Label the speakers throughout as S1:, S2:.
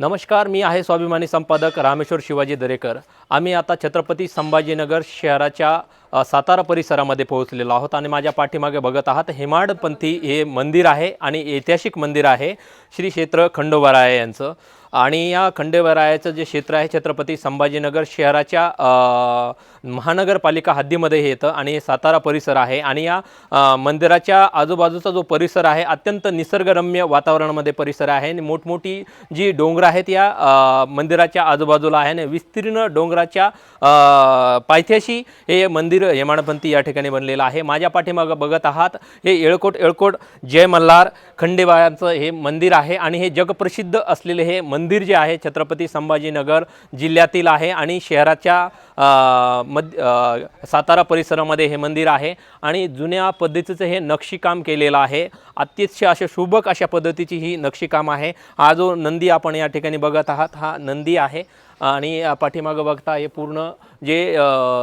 S1: नमस्कार मी आहे स्वाभिमानी संपादक रामेश्वर शिवाजी दरेकर. आम्ही आता छत्रपती संभाजीनगर शहराच्या सातारा परिसरामध्ये पोहोचलेलो आहोत आणि माझ्या पाठीमागे बघत आहात हेमाडपंथी हे मंदिर आहे आणि ऐतिहासिक मंदिर आहे श्री क्षेत्र खंडोबाराय यांचं. आणि या खंडेवरायाचं जे क्षेत्र आहे छत्रपती संभाजीनगर शहराच्या महानगरपालिका हद्दीमध्ये हे येतं आणि सातारा परिसर आहे आणि या मंदिराच्या आजूबाजूचा जो परिसर आहे अत्यंत निसर्गरम्य वातावरणामध्ये परिसर आहे आणि मोठमोठी जी डोंगर आहेत या मंदिराच्या आजूबाजूला आहे आणि विस्तीर्ण डोंगराच्या पायथ्याशी हे मंदिर हेमाडपंथी या ठिकाणी बनलेलं आहे. माझ्या पाठीमागं बघत आहात हे येळकोट येळकोट जय मल्हार खंडेबायांचं हे मंदिर आहे आणि हे जगप्रसिद्ध असलेले हे मंदिर मंदिर जे आहे छत्रपती संभाजीनगर जिल्ह्यातील आहे आणि शहराच्या मध्य सातारा परिसरामध्ये हे मंदिर आहे आणि जुन्या पद्धतीचं हे नक्षीकाम केलेलं आहे. अतिशय अशा शुभक अशा पद्धतीची ही नक्षीकाम आहे. हा जो नंदी आपण या ठिकाणी बघत आहात हा नंदी आहे. आणि पाठीमागं बघता हे पूर्ण जे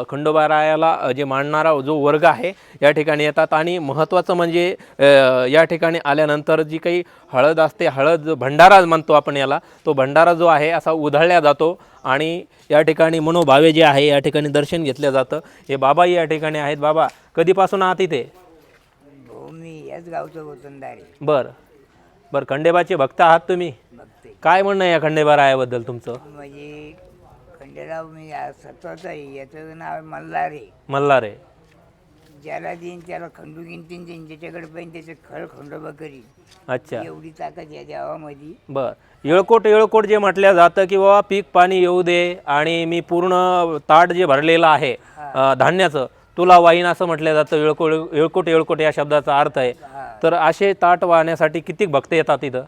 S1: खंडोबारायाला जे मांडणारा जो वर्ग आहे या ठिकाणी येतात. आणि महत्त्वाचं म्हणजे या ठिकाणी आल्यानंतर जी काही हळद असते हळद भंडारा म्हणतो आपण याला तो भंडारा जो आहे असा उधळल्या जातो. आणि या ठिकाणी मनोभावे जे आहे या ठिकाणी दर्शन घेतलं जातं. हे बाबाही या ठिकाणी आहेत. बाबा कधीपासून आहात इथे?
S2: मी याच गावचं वतनदार
S1: बरं. बरं खंडेबाचे भक्त आहात तुम्ही?
S2: बघते
S1: काय म्हणणं आहे या खंडेबारायाबद्दल तुमचं?
S2: म्हणजे खंडेराव मी सत्वाचा याचं नाव मल्हार आहे
S1: मल्हार. आहे
S2: ज्याला देईन त्याला खंडू गिनतीन देईन ज्याच्याकडे पाहिजे त्याचे खळ खंडोबा करीन.
S1: अच्छा.
S2: एवढी ताकद या देवामध्ये.
S1: बर. येळकोट येळकोट जे म्हटलं जातं की बाबा पीक पाणी येऊ दे आणि मी पूर्ण ताट जे भरलेलं आहे अ, धान्याचं तुला वाईन असं म्हटलं जातं येळकोट येळकोट येळकोट या शब्दाचा अर्थ आहे. तर असे ताट वाहण्यासाठी किती भक्त येतात इथं?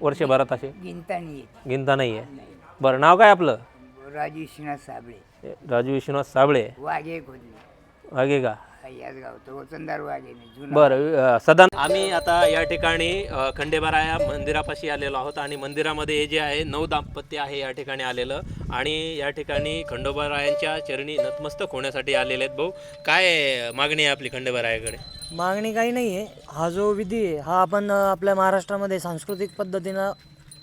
S1: वर्षभरात असे?
S2: गिनतानी येत.
S1: गिनता नाही आहे. बरं नाव काय आपलं?
S2: राजू विश्वनाथ साबळे.
S1: राजू विश्वनाथ साबळे.
S2: वाघे खोदले.
S1: मागे का?
S2: याच गावचं वतनदार वाघे नाही जुना.
S1: बरं अ, सदन आम्ही आता या ठिकाणी अ, खंडेबाराया मंदिरापाशी आलेलो आहोत आणि मंदिरामध्ये हे जे आहे नऊ दाम्पत्य आहे या ठिकाणी आलेलं. आणि या ठिकाणी खंडोबारायांच्या चरणी नतमस्तक होण्यासाठी आलेले आहेत भाऊ. काय मागणी आहे आपली खंडोबारायाकडे?
S3: मागणी काही नाही आहे हा जो विधी आहे हा आपण अ, आपल्या महाराष्ट्रामध्ये सांस्कृतिक पद्धतीनं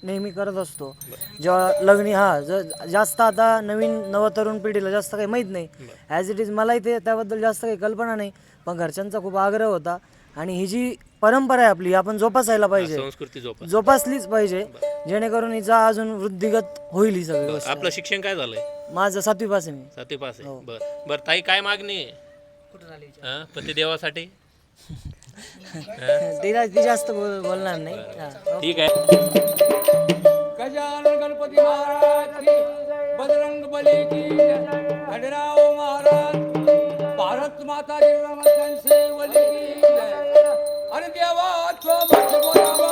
S3: नेहमी करत असतो. जेव्हा लग्नी हा ज जास्त आता नवीन नवतरुण पिढीला जास्त काही माहीत नाही. ॲज इट इज मलाही ते त्याबद्दल जास्त काही कल्पना नाही. पण घरच्यांचा खूप आग्रह होता. आणि ही जी परंपरा आहे आपली आपण जोपासायला पाहिजे. जोपासलीच पाहिजे. जेणेकरून हिचा अजून वृद्धिगत होईल ही सगळी गोष्ट.
S1: आपलं शिक्षण काय झालंय?
S3: माझं सातवी पास आहे मी.
S1: सातवी पास आहे. बरं. बरं ताई काय मागणी आहे? हां पतिदेवासाठी
S3: तिला ती जास्त बोल- बोलणार नाही. हा.
S1: ठीक आहे.
S4: गजानन गणपती महाराज की बजरंग बली की खंडराव महाराज भारत माता की सेवली की देवाचं मठ बोलावा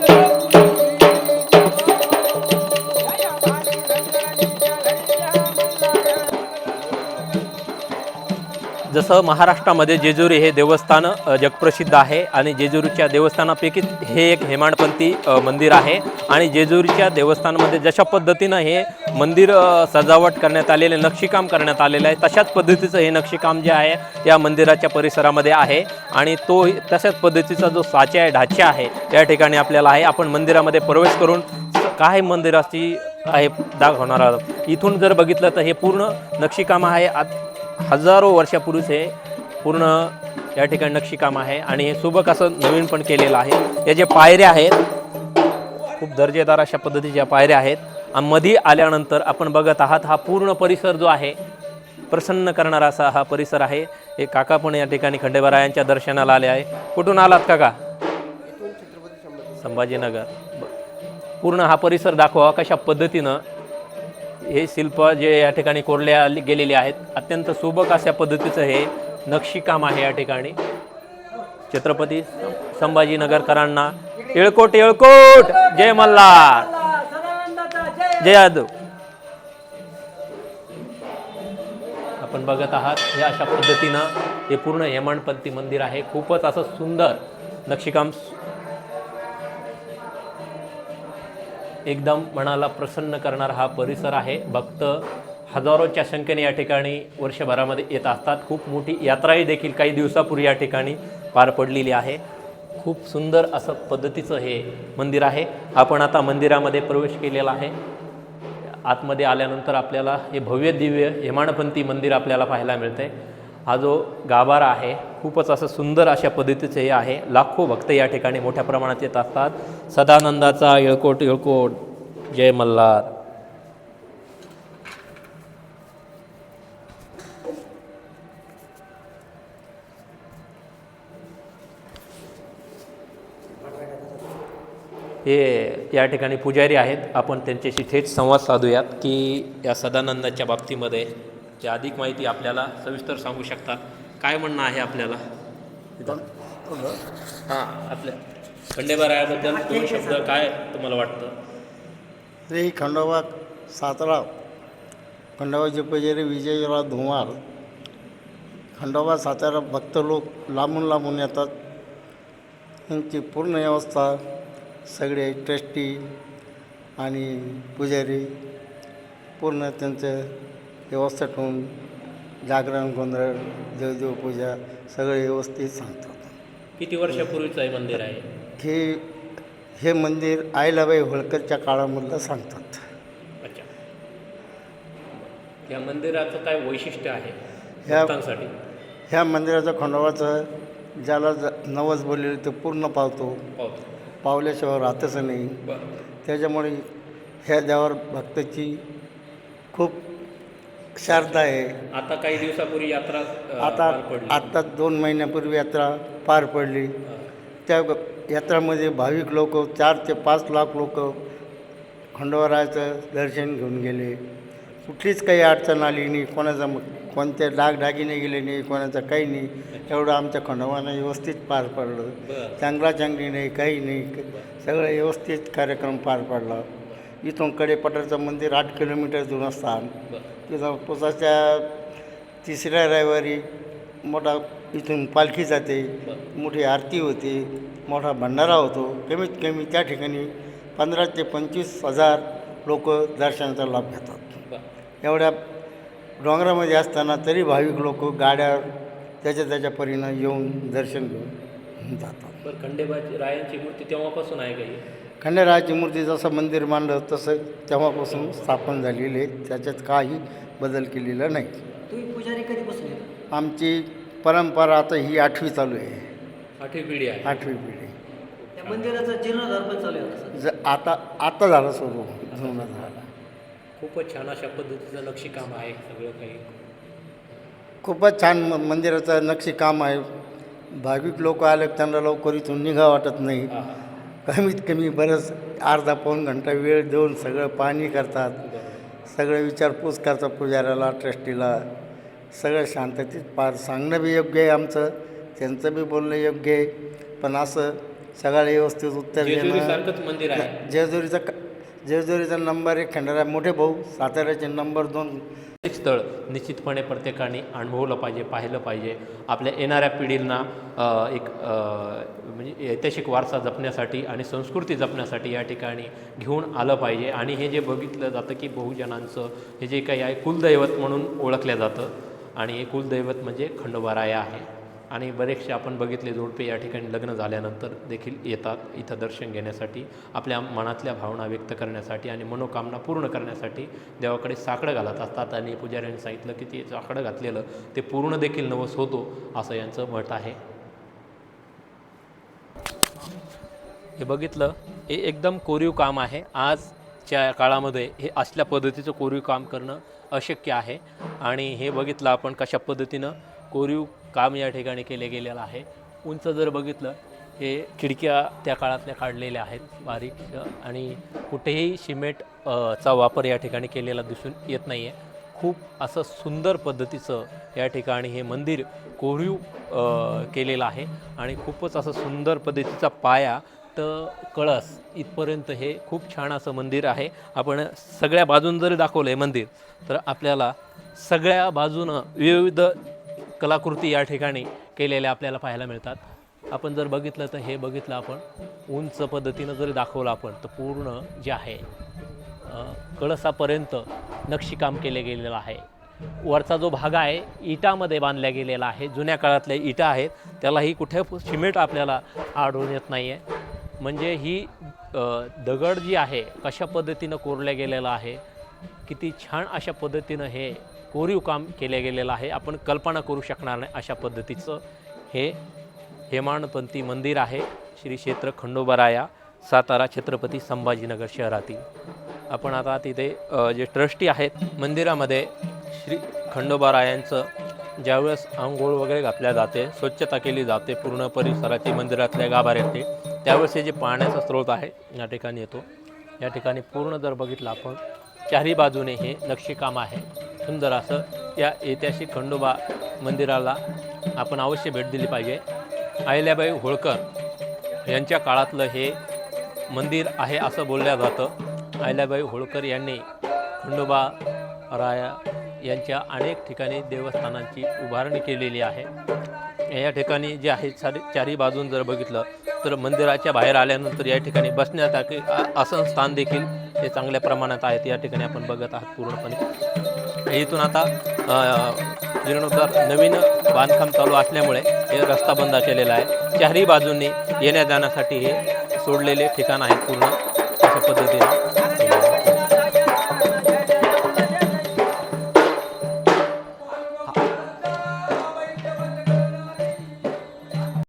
S4: गेलेलं
S1: जसं महाराष्ट्रामध्ये जेजुरी हे देवस्थान जगप्रसिद्ध आहे आणि जेजुरीच्या देवस्थानापैकी हे एक हेमाडपंथी मंदिर आहे आणि जेजुरीच्या देवस्थानामध्ये जशा पद्धतीनं हे मंदिर सजावट करण्यात आलेले नक्षीकाम करण्यात आलेलं आहे तशाच पद्धतीचं हे नक्षीकाम जे आहे या मंदिराच्या परिसरामध्ये आहे आणि तो तशाच पद्धतीचा जो साचा आहे ढाचा आहे या ठिकाणी आपल्याला आहे. आपण मंदिरामध्ये प्रवेश करून काय मंदिराची आहे दाखवणार आहोत. इथून जर बघितलं तर हे पूर्ण नक्षीकाम आहे. आत हजारो वर्षापूर्वीच हे पूर्ण या ठिकाणी नक्षीकाम आहे आणि हे सुबक असं नवीन पण केलेलं आहे. या जे पायऱ्या आहेत खूप दर्जेदार अशा पद्धतीच्या पायऱ्या आहेत. आणि मध्ये आल्यानंतर आपण बघत आहात हा पूर्ण परिसर जो आहे प्रसन्न करणारा असा हा परिसर आहे. हे काका पण या ठिकाणी खंडेबरायांच्या दर्शनाला आले आहे. कुठून आलात काका? संभाजीनगर. पूर्ण हा परिसर दाखवा कशा पद्धतीनं हे शिल्प जे या ठिकाणी कोरल्या गेलेले आहेत अत्यंत सुबक अशा पद्धतीचं हे नक्षीकाम आहे या ठिकाणी. छत्रपती संभाजीनगरकरांना येळकोट येळकोट! जय मल्हार! जय यादव! आपण बघत आहात हे अशा पद्धतीनं हे पूर्ण हेमाडपंथी मंदिर आहे. खूपच असं सुंदर नक्षीकाम एकदम मनाला प्रसन्न करणारा हा परिसर आहे. भक्त हजारोच्या संख्येने या ठिकाणी वर्षभरामध्ये येत असतात. खूप मोठी यात्राही देखील काही दिवसापूर्वी या ठिकाणी पार पडलेली आहे. खूप सुंदर असं पद्धतीचं हे मंदिर आहे. आपण आता मंदिरामध्ये प्रवेश केलेला आहे. आतमध्ये आल्यानंतर आपल्याला हे भव्य दिव्य हेमाडपंथी मंदिर आपल्याला पाहायला मिळते हा जो गाभारा आहे खूपच असं सुंदर अशा पद्धतीचं हे आहे. लाखो भक्त या ठिकाणी मोठ्या प्रमाणात येत असतात. सदानंदाचा येळकोट येळकोट. जय मल्हार. हे या ठिकाणी पुजारी आहेत. आपण त्यांच्याशी थेट संवाद साधूयात की या सदानंदाच्या बाबतीमध्ये जे अधिक माहिती आपल्याला सविस्तर सांगू शकतात. काय म्हणणं आहे आपल्याला? हां आपल्या खंडेबारायाबद्दल दोन शब्द काय तुम्हाला वाटतं?
S5: श्री खंडोबा सातरा खंडोबाचे पुजारी विजयराव धुमार खंडोबा सातारा भक्त लोक लांबून लांबून येतात. त्यांची पूर्ण व्यवस्था सगळे ट्रस्टी आणि पुजारी पूर्ण त्यांचं व्यवस्था ठेवून जागरण गोंधळ देवदेव पूजा सगळे व्यवस्थित सांगतात
S1: किती वर्षापूर्वीचं हे मंदिर आहे?
S5: हे हे मंदिर आईलाबाई होळकरच्या काळामधलं सांगतात.
S1: अच्छा. या मंदिराचं काय वैशिष्ट्य आहे
S5: ह्या-
S1: भक्तांसाठी?
S5: ह्या मंदिराचं खंडोबाचं ज्याला ज नवस बोललेलं ते पूर्ण पावतो.
S1: पावतो.
S5: पावल्याशिवाय राहतच नाही.
S1: बरं.
S5: त्याच्यामुळे ह्या देवावर भक्ताची खूप श्रद्धा आहे.
S1: आता काही दिवसापूर्वी यात्रा अ,
S5: आता
S1: पार पडली.
S5: आत्ता दोन महिन्यापूर्वी यात्रा पार पडली. त्या ग- यात्रामध्ये भाविक लोक चार ते पाच लाख लोक खंडोबारायाचं दर्शन घेऊन गेले. कुठलीच काही अडचण आली नाही कोणाचा म- कोणते डागडागिने गेले नाही कोणाचं काही नाही. एवढं आमच्या खंडोबानं व्यवस्थित पार पडलं.
S1: बरं.
S5: चांगली नाही काही नाही. क- सगळं व्यवस्थित कार्यक्रम पार पडला. इथून कडेपठारचं मंदिर आठ किलोमीटर दूर
S1: स्थान.
S5: तिथं पुसाच्या तिसऱ्या रविवारी मोठा इथून पालखी जाते मोठी आरती होते मोठा भंडारा होतो. कमीत कमी त्या ठिकाणी पंधरा ते पंचवीस हजार लोक दर्शनाचा लाभ घेतात. एवढ्या डोंगरामध्ये असताना तरी भाविक लोक गाड्या त्याच्या त्याच्या परीनं येऊन दर्शन घेऊन जातात.
S1: बरं खंडेबाची रायांची मूर्ती तेव्हापासून आहे काही
S5: खंडेरायाची मूर्ती जसं मंदिर मांडलं तसं तेव्हापासून स्थापन झालेली आहे. त्याच्यात काही बदल केलेला नाही.
S3: तुम्ही पुजारी कधीपासून येता?
S5: आमची परंपरा आता ही आठवी चालू आहे.
S1: आठवी पिढी आहे.
S5: आठवी पिढी.
S3: त्या मंदिराचा जीर्णोद्धार पण चालू आहे.
S5: ज आता आता झालं सुरू. जुनं झालं.
S1: खूपच छान अशा पद्धतीचं नक्षीकाम आहे सगळं काही.
S5: खूपच छान म मंदिराचं नक्षीकाम आहे. भाविक लोक आले की त्यांना लवकर इथून निघा वाटत नाही. कमीत कमी बरंच अर्धा पाऊण घंटा वेळ देऊन सगळं पाणी करतात. सगळं विचारपूस करतात पुजाऱ्याला ट्रस्टीला. सगळं शांततेत पार सांगणं बी योग्य आहे आमचं. त्यांचं बी बोलणं योग्य आहे. पण असं सगळं व्यवस्थित उत्तर देणं
S1: जेजुरीसारखंच मंदिर आहे.
S5: जेजुरीचा जेजुरीचा नंबर एक खंडारा मोठे भाऊ साताऱ्याचे नंबर दोन.
S1: एक स्थळ निश्चितपणे प्रत्येकाने अनुभवलं पाहिजे पाहिलं पाहिजे. आपल्या येणाऱ्या पिढींना एक म्हणजे ऐतिहासिक वारसा जपण्यासाठी आणि संस्कृती जपण्यासाठी या ठिकाणी घेऊन आलं पाहिजे. आणि हे जे बघितलं जातं की बहुजनांचं हे जे काही आहे कुलदैवत म्हणून ओळखलं जातं. आणि हे कुलदैवत म्हणजे खंडोबाराया आहे. आणि बरेचसे आपण बघितले जोडपे या ठिकाणी लग्न झाल्यानंतर देखील येतात इथं दर्शन घेण्यासाठी आपल्या मनातल्या भावना व्यक्त करण्यासाठी आणि मनोकामना पूर्ण करण्यासाठी देवाकडे साकडं घालत असतात. आणि पुजाऱ्यांनी सांगितलं की ते साकडं घातलेलं ते पूर्ण देखील नवस होतो असं यांचं मत आहे. हे बघितलं हे एकदम कोरीव काम आहे. आजच्या काळामध्ये हे असल्या पद्धतीचं कोरीव काम करणं अशक्य आहे. आणि हे बघितलं आपण कशा पद्धतीनं कोरीव काम या ठिकाणी केले गेलेलं आहे. उंच जर बघितलं हे खिडक्या त्या काळातल्या काढलेल्या आहेत बारीक आणि कुठेही सिमेंट चा वापर या ठिकाणी केलेला दिसून येत नाही आहे खूप असं सुंदर पद्धतीचं या ठिकाणी हे मंदिर कोरीव केलेलं आहे आणि खूपच असं सुंदर पद्धतीचा पाया तर कळस इथपर्यंत हे खूप छान असं मंदिर आहे. आपण सगळ्या बाजून जरी दाखवलं आहे मंदिर तर आपल्याला सगळ्या बाजूनं विविध कलाकृती या ठिकाणी केलेल्या आपल्याला पाहायला मिळतात. आपण जर बघितलं तर हे बघितलं आपण उंच पद्धतीनं जरी दाखवलं आपण तर पूर्ण जे आहे कळसापर्यंत नक्षीकाम केले गेलेलं आहे. वरचा जो भाग आहे इटामध्ये बांधल्या गेलेला आहे. जुन्या काळातल्या इटा आहेत त्यालाही कुठे सिमेंट आपल्याला आढळून येत नाही आहे म्हणजे ही दगड जी आहे कशा पद्धतीनं कोरल्या गेलेलं आहे किती छान अशा पद्धतीनं हे कोरीव काम केले गेलेलं आहे. आपण कल्पना करू शकणार नाही अशा पद्धतीचं हे हेमाडपंथी मंदिर आहे. श्री क्षेत्र खंडोबराया सातारा छत्रपती संभाजीनगर शहरातील. आपण आता तिथे जे ट्रस्टी आहेत मंदिरामध्ये श्री खंडोबारायांचं ज्यावेळेस आंघोळ वगैरे घातल्या जाते स्वच्छता केली जाते पूर्ण परिसराची मंदिरातल्या गाभाऱ्यातली त्यावेळेस हे जे पाण्याचा स्रोत आहे या ठिकाणी येतो. या ठिकाणी पूर्ण जर बघितलं आपण चारी बाजूने हे नक्षीकाम आहे. सुंदर असं या ऐतिहासिक खंडोबा मंदिराला आपण अवश्य भेट दिली पाहिजे. अहिल्याबाई होळकर यांच्या काळातलं हे मंदिर आहे असं बोललं जातं. अहिल्याबाई होळकर यांनी खंडोबा राया यांच्या अनेक ठिकाणी देवस्थानांची उभारणी केलेली आहे. या ठिकाणी जे आहे सारी चारी बाजून जर बघितलं तर मंदिराच्या बाहेर आल्यानंतर या ठिकाणी बसण्यासाठी असं आसन स्थान देखील हे चांगल्या प्रमाणात आहेत. या ठिकाणी आपण बघत आहात पूर्णपणे. इथून आता जीर्णोद्धार नवीन बांधकाम चालू असल्यामुळे हे रस्ता बंद केलेला आहे. चारही बाजूंनी येण्या जाण्यासाठी हे सोडलेले ठिकाण आहेत पूर्ण अशा पद्धतीने.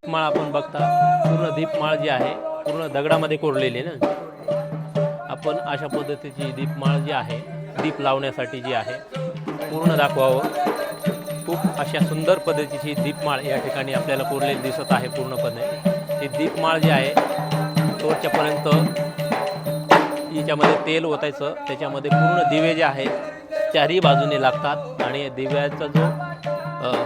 S1: दीपमाळ आपण बघता पूर्ण दीपमाळ जी आहे पूर्ण दगडामध्ये कोरलेली आहे ना. आपण अशा पद्धतीची दीपमाळ जी आहे दीप लावण्यासाठी जी आहे पूर्ण दाखवावं. खूप अशा सुंदर पद्धतीची दीपमाळ या ठिकाणी आपल्याला कोरलेली दिसत आहे पूर्णपणे. ही दीपमाळ जी आहे शेवटच्यापर्यंत हिच्यामध्ये तेल ओतायचं त्याच्यामध्ये पूर्ण दिवे जे आहेत चारही बाजूने लागतात आणि दिव्याचा जो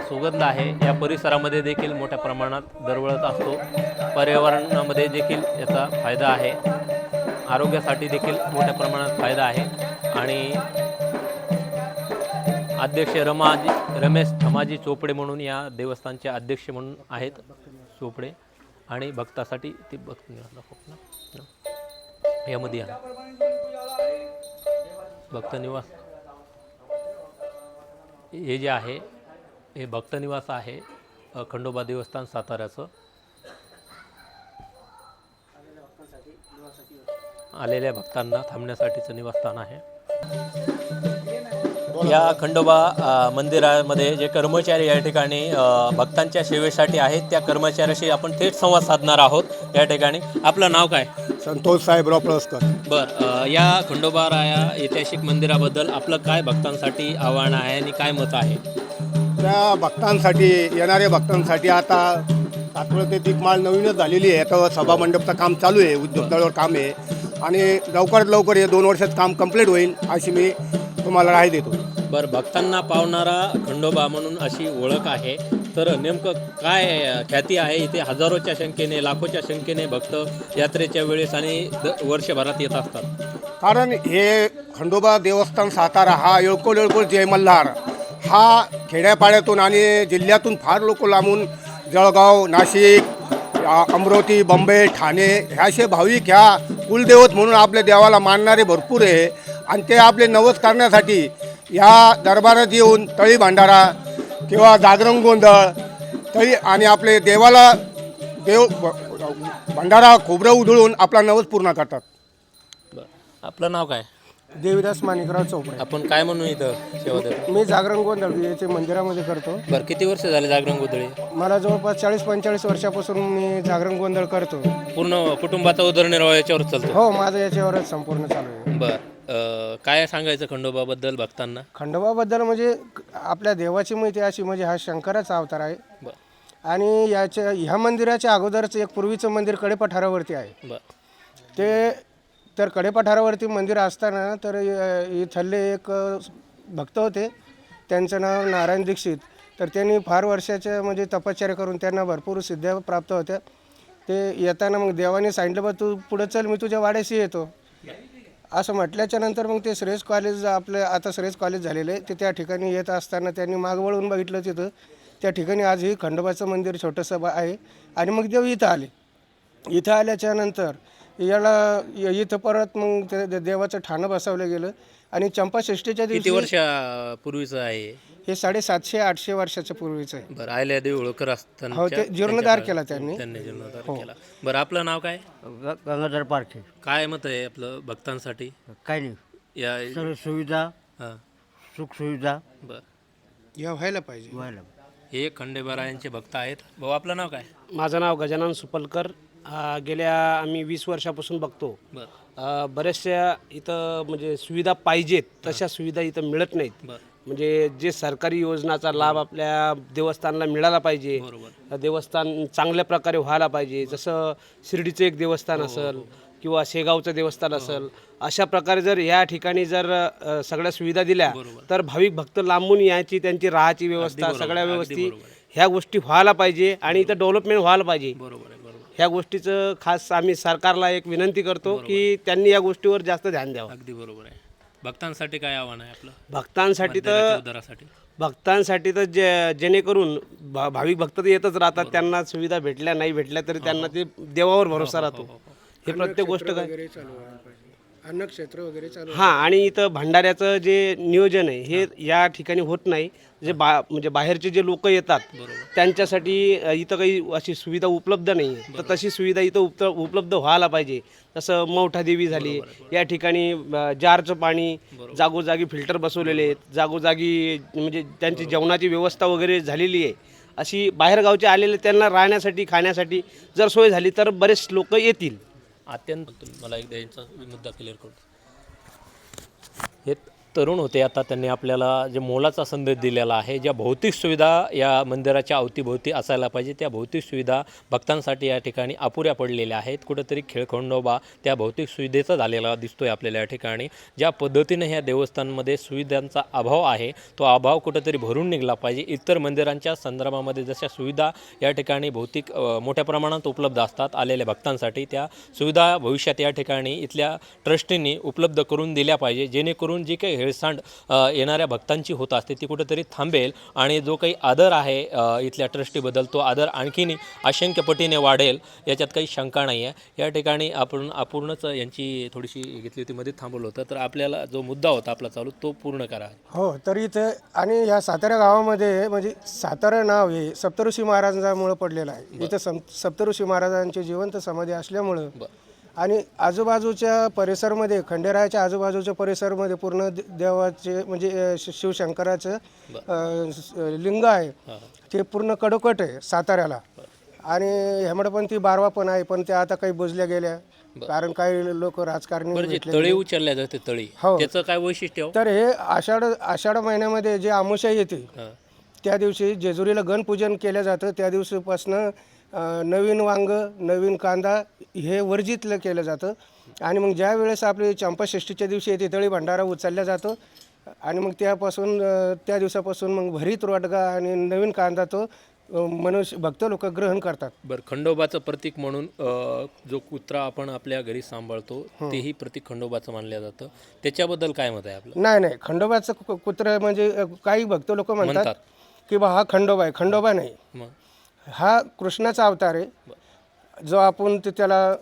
S1: सुगंध आहे या परिसरामध्ये देखील मोठ्या प्रमाणात दरवळत असतो. पर्यावरणामध्ये देखील याचा फायदा आहे. आरोग्यासाठी देखील मोठ्या प्रमाणात फायदा आहे. आणि अध्यक्ष रमाजी रमेश धमाजी चोपडे म्हणून या देवस्थानचे अध्यक्ष म्हणून आहेत चोपडे. आणि भक्तासाठी ते भक्त दाखव यामध्ये या. भक्त निवास. हे जे आहे हे भक्त निवास आहे खंडोबा देवस्थान साताऱ्याचं. आलेल्या भक्तांना थांबण्यासाठीचं निवासस्थान आहे. या खंडोबा मंदिरामध्ये जे कर्मचारी या ठिकाणी भक्तांच्या सेवेसाठी आहेत त्या कर्मचाऱ्याशी आपण थेट संवाद साधणार आहोत या ठिकाणी. आपलं नाव काय?
S6: संतोष साहेबराव पळसकर
S1: बर या खंडोबा राया ऐतिहासिक मंदिराबद्दल आपलं काय भक्तांसाठी आव्हान आहे आणि काय मत आहे?
S6: त्या भक्तांसाठी येणाऱ्या भक्तांसाठी आता तात्पुरते ती दीपमाळ नवीनच झालेली आहे. आता सभा मंडपचं काम चालू आहे उद्योगदळावर काम आहे. आणि लवकरात लवकर हे दोन वर्षात काम कंप्लीट होईल अशी मी तुम्हाला राय देतो.
S1: बर भक्तांना पावणारा खंडोबा म्हणून अशी ओळख आहे. तर नेमकं काय ख्याती आहे? इथे हजारोच्या संख्येने लाखोच्या संख्येने भक्त यात्रेच्या वेळेस आणि द वर्षभरात येत असतात.
S6: कारण हे खंडोबा देवस्थान सातारा हा येळकोळ येळकोळ जय मल्हार हा खेड्यापाड्यातून आणि जिल्ह्यातून फार लोक लांबून जळगाव नाशिक अमरावती बंबई ठाणे ह्या असे भाविक ह्या कुलदेवत म्हणून आपल्या देवाला मानणारे भरपूर आहे. आणि ते आपले नवस करण्यासाठी या दरबारात येऊन तळी भांडारा किंवा जागरण गोंधळ तळी आणि आपले देवाला देव भंडारा खोबरं उधळून आपला नवस पूर्ण करतात.
S1: आपलं नाव काय?
S7: देवीदास माणिकराव चौपडे.
S1: आपण काय म्हणून इथं सेवा
S7: मी जागरण गोंधळ याचे मंदिरामध्ये करतो.
S1: बरं किती वर्ष झाले जागरण गोधळी?
S7: मला जवळपास चाळीस पंचेचाळीस वर्षापासून मी जागरण गोंधळ करतो.
S1: पूर्ण कुटुंबाचा उदरनिर्वाह याच्यावर चालतो?
S7: हो माझं याच्यावरच संपूर्ण चालू आहे.
S1: बर अ, काय सांगायचं खंडोबाबद्दल भक्तांना
S7: खंडोबाबद्दल म्हणजे आपल्या देवाची माहिती अशी म्हणजे हा शंकराचा अवतार आहे.
S1: बर.
S7: आणि याच्या ह्या मंदिराच्या अगोदरच एक पूर्वीचं मंदिर कडेपठारावरती आहे.
S1: बर.
S7: ते तर कडेपठारावरती मंदिर असताना तर इथले एक भक्त होते. त्यांचं नाव नारायण दीक्षित. तर त्यांनी फार वर्षाच्या म्हणजे तपश्चर्या करून त्यांना भरपूर सिद्ध्या प्राप्त होत्या. ते येताना मग देवाने सांगितलं बा तू पुढं चल मी तुझ्या वाड्याशी येतो. असं म्हटल्याच्या नंतर मग ते श्रेयस कॉलेज आपलं आता श्रेयस कॉलेज झालेलं आहे. ते त्या ठिकाणी येत असताना त्यांनी माग वळून बघितलं तिथं. त्या ठिकाणी आजही खंडोबाचं मंदिर छोटंसं आहे. आणि मग देव इथं आले. इथं आल्याच्यानंतर याला य- इथं परत मग ते दे- देवाचं ठाणं बसवलं गेलं. आणि चंपाषष्ठीच्या
S1: किती
S7: दिवशी
S1: वर्षापूर्वीचं आहे?
S7: हे साडेसातशे आठशे वर्षाच्या पूर्वीचं आहे.
S1: बरं आयल्या देवी होळकर असताना
S7: हो ते जीर्णोद्धार केला त्यांनी.
S1: त्यांनी जीर्णोद्धार केला. बरं आपलं नाव काय?
S8: ग- गंगाधर पारखे.
S1: काय मत आहे आपलं भक्तांसाठी?
S8: काय नाही.
S1: या
S8: सर्व सुविधा
S1: हां.
S8: सुखसुविधा
S1: बरं.
S7: या व्हायला पाहिजे.
S8: व्हायला
S1: हे खंडेबारायांचे भक्त आहेत. भाऊ आपलं नाव काय?
S9: माझं नाव गजानन सुपलकर. अ, गेल्या आम्ही वीस वर्षापासून बघतो.
S1: बरं.
S9: अ, बऱ्याचशा इथं म्हणजे सुविधा पाहिजेत तशा सुविधा इथं मिळत नाहीत.
S1: बरं.
S9: म्हणजे जे सरकारी योजनाचा लाभ आपल्या देवस्थानला मिळाला पाहिजे
S1: बरोबर.
S9: देवस्थान चांगल्या प्रकारे व्हायला पाहिजे. जसं शिर्डीचं एक देवस्थान असेल किंवा शेगावचं देवस्थान असेल अशा प्रकारे जर या ठिकाणी जर अ, सगळ्या सुविधा दिल्या तर भाविक भक्त लांबून यायची त्यांची राहायची व्यवस्था सगळ्या व्यवस्थित ह्या गोष्टी व्हायला पाहिजे आणि इथं डेव्हलपमेंट व्हायला पाहिजे.
S1: बरोबर आहे. बरोबर
S9: ह्या गोष्टीचं खास आम्ही सरकारला एक विनंती करतो की त्यांनी या गोष्टीवर जास्त ध्यान द्यावं.
S1: अगदी बरोबर आहे. भक्तांसाठी काय आव्हान आहे आपलं?
S9: भक्तांसाठी तर
S1: उद्धारासाठी
S9: भक्तांसाठी तर जे जेणेकरून भा भाविक भक्त तर येतच राहतात त्यांना सुविधा भेटल्या नाही भेटल्या तरी त्यांना ते देवावर भरोसा राहतो. हे प्रत्येक गोष्ट काय?
S7: अन्नक्षेत्र वगैरे चालू
S9: हां आणि इथं भंडाऱ्याचं जे नियोजन आहे हे या ठिकाणी होत नाही. जे बा म्हणजे बाहेरचे जे लोक येतात त्यांच्यासाठी इथं काही अशी सुविधा उपलब्ध नाही. आहे तर तशी सुविधा इथं उप उपलब्ध व्हायला पाहिजे. जसं मौठा देवी झाली या ठिकाणी अ, जारचं पाणी जागोजागी फिल्टर बसवलेले आहेत. जागोजागी म्हणजे त्यांची जेवणाची व्यवस्था वगैरे झालेली आहे. अशी बाहेरगावचे आलेले त्यांना राहण्यासाठी खाण्यासाठी जर सोय झाली तर बरेच लोक येतील.
S1: अत्यंत मला एकदा यांचा मुद्दा क्लिअर करू हे तरुण होते. आता त्यांनी आपल्याला जे मोलाचा संदेश दिलेला आहे ज्या भौतिक सुविधा या मंदिराच्या अवतीभोवती असायला पाहिजे त्या भौतिक सुविधा भक्तांसाठी या ठिकाणी अपुऱ्या पडलेल्या आहेत. कुठंतरी खेळखंडोबा त्या भौतिक सुविधेचा झालेला दिसतो आहे आपल्याला या ठिकाणी. ज्या पद्धतीने ह्या देवस्थानमध्ये सुविधांचा अभाव आहे तो अभाव कुठंतरी भरून निघला पाहिजे. इतर मंदिरांच्या संदर्भामध्ये जशा सुविधा या ठिकाणी भौतिक मोठ्या प्रमाणात उपलब्ध असतात आलेल्या भक्तांसाठी त्या सुविधा भविष्यात या ठिकाणी इथल्या ट्रस्टींनी उपलब्ध करून दिल्या पाहिजे. जेणेकरून जी काही हेळसांड येणाऱ्या भक्तांची होत असते ती कुठेतरी थांबेल. आणि जो काही आदर आहे इथल्या ट्रस्टीबद्दल तो आदर आणखीन अशंख्य पटीने वाढेल याच्यात काही शंका नाही आहे या ठिकाणी आपण अपूर्णच यांची थोडीशी घेतली होती मध्ये थांबवलं होतं. तर आपल्याला जो मुद्दा होता आपला चालू तो पूर्ण करा.
S7: हो तर इथं आणि ह्या सातारा गावामध्ये म्हणजे सातारा नाव हे सप्तऋषी महाराजांमुळे पडलेलं आहे. इथं सम सप्तऋषी महाराजांची जिवंत समाधी असल्यामुळं आणि आजूबाजूच्या परिसरमध्ये खंडेरायाच्या आजूबाजूच्या परिसरमध्ये पूर्ण दे- देवाचे म्हणजे अ, शि- शिवशंकराचं अ, स- लिंग आहे. ते पूर्ण कडोकट आहे साताऱ्याला. आणि हेमडपंथी बारवा पण आहे पण त्या आता काही बुजल्या गेल्या. कारण काही लोक राजकारणी
S1: बरं जे
S7: भेटले
S1: तळी उचलल्या जाते तळी
S7: हो.
S1: त्याचं काय वैशिष्ट्य हो?
S7: तर हे आषाढ आषाढ महिन्यामध्ये जे आमुषा येते
S1: हां.
S7: त्या दिवशी जेजुरीला गणपूजन केलं जातं. त्या दिवशीपासनं नवीन वांग नवीन कांदा हे वर्जित केलं जातं. आणि मग ज्या वेळेस आपली चंपाषष्ठीच्या दिवशी येते तळी भंडारा उचलला जातो. आणि मग त्यापासून त्या दिवसापासून मग भरीत रोडगा आणि नवीन कांदा तो मनुष्य भक्त लोक ग्रहण करतात.
S1: बरं खंडोबाचं प्रतीक म्हणून जो कुत्रा आपण आपल्या घरी सांभाळतो तेही प्रतीक खंडोबाचं मानलं जातं. त्याच्याबद्दल काय मत आहे आपलं?
S7: नाही नाही खंडोबाचं कुत्रं म्हणजे काही भक्त लोक म्हणतात. की बा हा खंडोबा आहे. खंडोबा नाही.
S1: मग?
S7: हा कृष्णाचा अवतार आहे. जो आपण ते त्याला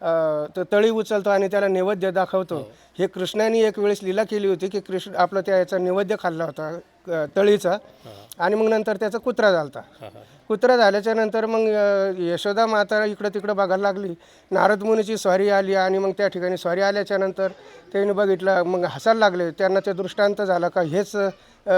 S7: अ, तो तळी उचलतो आणि त्याला नैवेद्य दाखवतो. हे. कृष्णाने एक वेळेस लीला केली होती की कृष्ण आपला त्या याचा नैवेद्य खाल्ला होता तळीचा. आणि मग नंतर त्याचा कुत्रा झालता. कुत्रा झाल्याच्यानंतर मग यशोदा माता इकडं तिकडं बघायला लागली. नारद मुनीची स्वारी आली आणि मग त्या ठिकाणी स्वारी आल्याच्यानंतर त्यांनी बघितलं मग हसायला लागले. त्यांना ते दृष्टांत झाला का हेच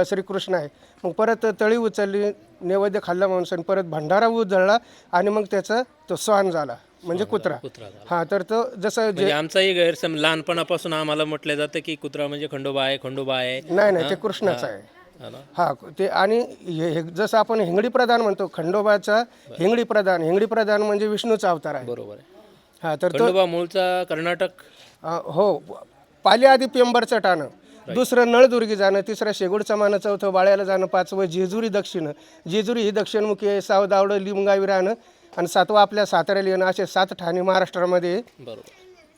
S7: श्रीकृष्ण आहे. मग परत तळी उचलली. नैवेद्य खाल्ला म्हणून परत भंडारा उजळला आणि मग त्याचा तो स्वान झाला. म्हणजे कुत्रा.
S1: कुत्रा झाला.
S7: हा तर तो जसं जे
S1: म्हणजे आमचाही गैरसम लहानपणापासून आम्हाला म्हटलं जातं की कुत्रा म्हणजे खंडोबा आहे खंडोबा आहे.
S7: नाही नाही ते कृष्णाचं आहे.
S1: हा ना?
S7: हा ते आणि हे हे- जसं आपण हिंगडी प्रधान म्हणतो खंडोबाचा हिंगडी प्रधान हिंगडी प्रधान म्हणजे विष्णूचा अवतार आहे.
S1: बरोबर आहे.
S7: हा तर तो
S1: खंडोबा मूळचा कर्नाटक?
S7: अ, हो पाली आधी पेंबरचं टाणं. दुसरं नळदुर्गी जाणं तिसरं शेगुडचं मानं चौथं बाळ्याला जाणं पाचवं जेजुरी दक्षिण. जेजुरी ही दक्षिणमुखी आहे सावदावडं लिमगावी राहणं आणि सातवा आपल्या साताऱ्याला येणं असे सात ठाणे महाराष्ट्रामध्ये.
S1: बरोबर.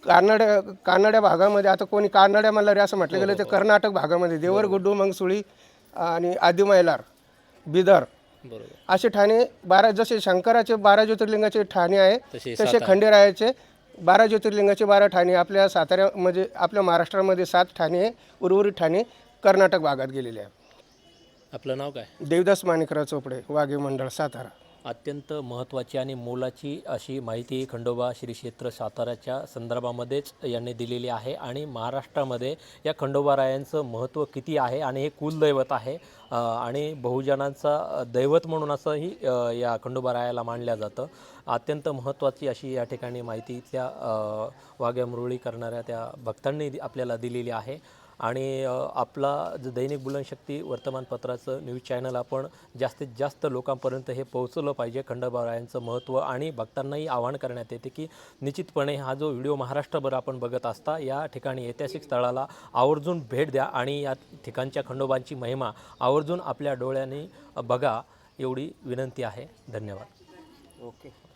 S7: कानड्या कानड्या भागामध्ये आता कोणी कानड्या मल्हारी असं म्हटलं गेलं ते कर्नाटक भागामध्ये देवरगुड्डू मंगसुळी आणि आदिमैलार बिदर. असे ठाणे बारा जसे शंकराचे बारा ज्योतिर्लिंगाचे ठाणे आहे
S1: तसे
S7: खंडेरायाचे बारा ज्योतिर्लिंगाचे बारा ठाणे आपल्या साताऱ्या म्हणजे आपल्या महाराष्ट्रामध्ये सात ठाणे. उर्वरित ठाणे कर्नाटक भागात गेलेले आहे
S1: आपलं नाव काय
S7: देवदास माणिकराव चोपडे वाघे मंडळ सातारा
S1: अत्यंत महत्त्वाची आणि मोलाची अशी माहिती खंडोबा श्री क्षेत्र साताऱ्याच्या संदर्भामध्येच यांनी दिलेली आहे आणि महाराष्ट्रामध्ये या खंडोबारायांचं महत्त्व किती आहे आणि हे कुलदैवत आहे आणि बहुजनांचा दैवत म्हणून असंही या या खंडोबारायाला मानलं जातं. अत्यंत महत्त्वाची अशी या ठिकाणी माहिती त्या अ, वाघ्यामुरळी करणाऱ्या त्या भक्तांनी दि- आपल्याला दिलेली आहे. आणि आपला जो दैनिक बुलनशक्ती वर्तमानपत्राचं न्यूज चॅनल आपण जास्तीत जास्त लोकांपर्यंत हे पोहोचलं पाहिजे खंडोबारायांचं महत्त्व आणि भक्तांनाही आवाहन करण्यात येते की निश्चितपणे हा जो व्हिडिओ महाराष्ट्रभर आपण बघत असता या ठिकाणी ऐतिहासिक स्थळाला आवर्जून भेट द्या आणि या ठिकाणच्या खंडोबांची महिमा आवर्जून आपल्या डोळ्यांनी बघा एवढी विनंती आहे. धन्यवाद.
S2: ओके.